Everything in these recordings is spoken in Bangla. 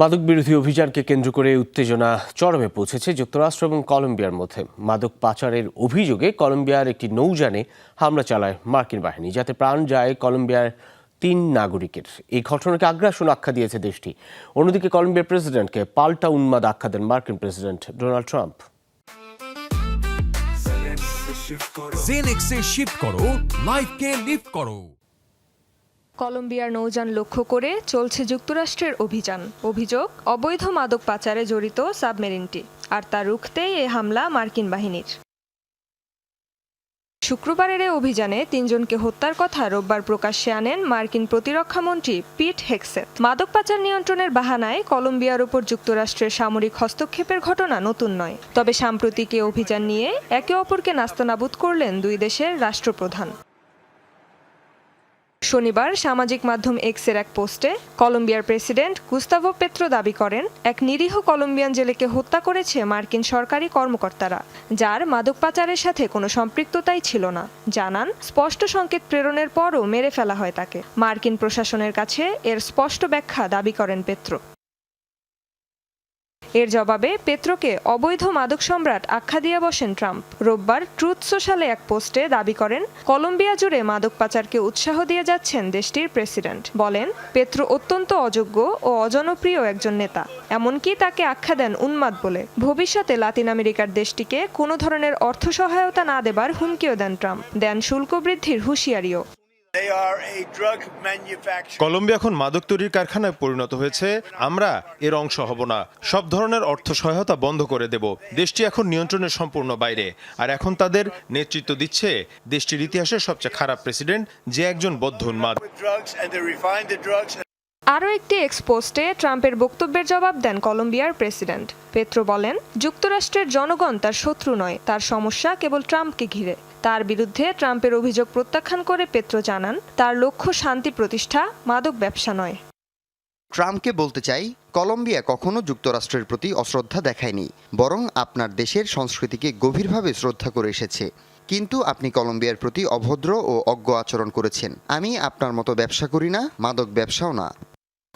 মাদক বিরোধী অভিযানকে কেন্দ্র করে উত্তেজনা চরমে পৌঁছেছে যুক্তরাষ্ট্র এবং কলম্বিয়ার মধ্যে। মাদক পাচারের অভিযোগে কলম্বিয়ার একটি নৌযানে হামলা চালায় মার্কিন বাহিনী, যাতে প্রাণ যায় কলম্বিয়ার তিন নাগরিকের। এই ঘটনাকে আগ্রাসন আখ্যা দিয়েছে দেশটি। অন্যদিকে কলম্বিয়ার প্রেসিডেন্টকে পাল্টা উন্মাদ আখ্যা দেন মার্কিন প্রেসিডেন্ট ডোনাল্ড ট্রাম্প। জেনেক্সে শিফট করো লাইফকে লিফট করো। কলম্বিয়ার নৌযান লক্ষ্য করে চলছে যুক্তরাষ্ট্রের অভিযান। অভিযোগ, অবৈধ মাদক পাচারে জড়িত সাবমেরিনটি, আর তা রুখতেই এ হামলা মার্কিন বাহিনীর। শুক্রবারের এ অভিযানে তিনজনকে হত্যার কথা রোববার প্রকাশ্যে আনেন মার্কিন প্রতিরক্ষামন্ত্রী পিট হেক্সেত মাদক পাচার নিয়ন্ত্রণের বাহানায় কলম্বিয়ার ওপর যুক্তরাষ্ট্রের সামরিক হস্তক্ষেপের ঘটনা নতুন নয়। তবে সাম্প্রতিক এ অভিযান নিয়ে একে অপরকে নাস্তানাবুদ করলেন দুই দেশের রাষ্ট্রপ্রধান। শনিবার সামাজিক মাধ্যম এক্সের এক পোস্টে কলম্বিয়ার প্রেসিডেন্ট গুস্তাভো পেত্রো দাবি করেন, এক নিরীহ কলম্বিয়ান জেলেকে হত্যা করেছে মার্কিন সরকারি কর্মকর্তারা, যার মাদক পাচারের সাথে কোনো সম্পৃক্ততাই ছিল না। জানান, স্পষ্ট সংকেত প্রেরণের পরও মেরে ফেলা হয় তাকে। মার্কিন প্রশাসনের কাছে এর স্পষ্ট ব্যাখ্যা দাবি করেন পেত্রো। এর জবাবে পেত্রোকে অবৈধ মাদক সম্রাট আখ্যা দিয়ে বসেন ট্রাম্প। রোববার ট্রুথ সোশ্যালে এক পোস্টে দাবি করেন, কলম্বিয়া জুড়ে মাদক পাচারকে উৎসাহ দিয়ে যাচ্ছেন দেশটির প্রেসিডেন্ট। বলেন, পেত্রো অত্যন্ত অযোগ্য ও অজনপ্রিয় একজন নেতা। এমনকি তাকে আখ্যা দেন উন্মাদ বলে। ভবিষ্যতে লাতিন আমেরিকার দেশটিকে কোনো ধরনের অর্থ সহায়তা না দেবার হুমকিও দেন ট্রাম্প। দেন শুল্ক বৃদ্ধির হুঁশিয়ারিও। কলম্বিয়া এখন মাদক তৈরির কারখানায় পরিণত হয়েছে। আমরা এর অংশ হব না। সব ধরনের অর্থ সহায়তা বন্ধ করে দেব। দেশটি এখন নিয়ন্ত্রণের সম্পূর্ণ বাইরে। আর এখন তাদের নেতৃত্ব দিচ্ছে দেশটির ইতিহাসের সবচেয়ে খারাপ প্রেসিডেন্ট যে একজন বদ্ধ উন্মাদ। আরও একটি এক্সপোস্টে ট্রাম্পের বক্তব্যের জবাব দেন কলম্বিয়ার প্রেসিডেন্ট। পেত্রো বলেন, যুক্তরাষ্ট্রের জনগণ তার শত্রু নয়, তার সমস্যা কেবল ট্রাম্পকে ঘিরে। তার বিরুদ্ধে ট্রাম্পের অভিযোগ প্রত্যাখ্যান করে পেত্রো জানান, তার লক্ষ্য শান্তি প্রতিষ্ঠা, মাদক ব্যবসা নয়। ট্রাম্পকে বলতে চাই, কলম্বিয়া কখনো যুক্তরাষ্ট্রের প্রতি অশ্রদ্ধা দেখায়নি, বরং আপনার দেশের সংস্কৃতিকে গভীরভাবে শ্রদ্ধা করে এসেছে। কিন্তু আপনি কলম্বিয়ার প্রতি অভদ্র ও অজ্ঞ আচরণ করেছেন। আমি আপনার মতো ব্যবসা করি না, মাদক ব্যবসাও না।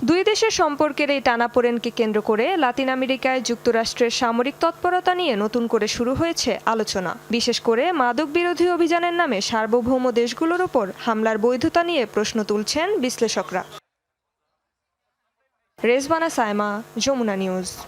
দুই দেশের সম্পর্কের এই টানাপোড়েনকে কেন্দ্র করে লাতিন আমেরিকায় যুক্তরাষ্ট্রের সামরিক তৎপরতা নিয়ে নতুন করে শুরু হয়েছে আলোচনা। বিশেষ করে মাদক বিরোধী অভিযানের নামে সার্বভৌম দেশগুলোর ওপর হামলার বৈধতা নিয়ে প্রশ্ন তুলছেন বিশ্লেষকরা। রেজবানা সাইমা যমুনা নিউজ।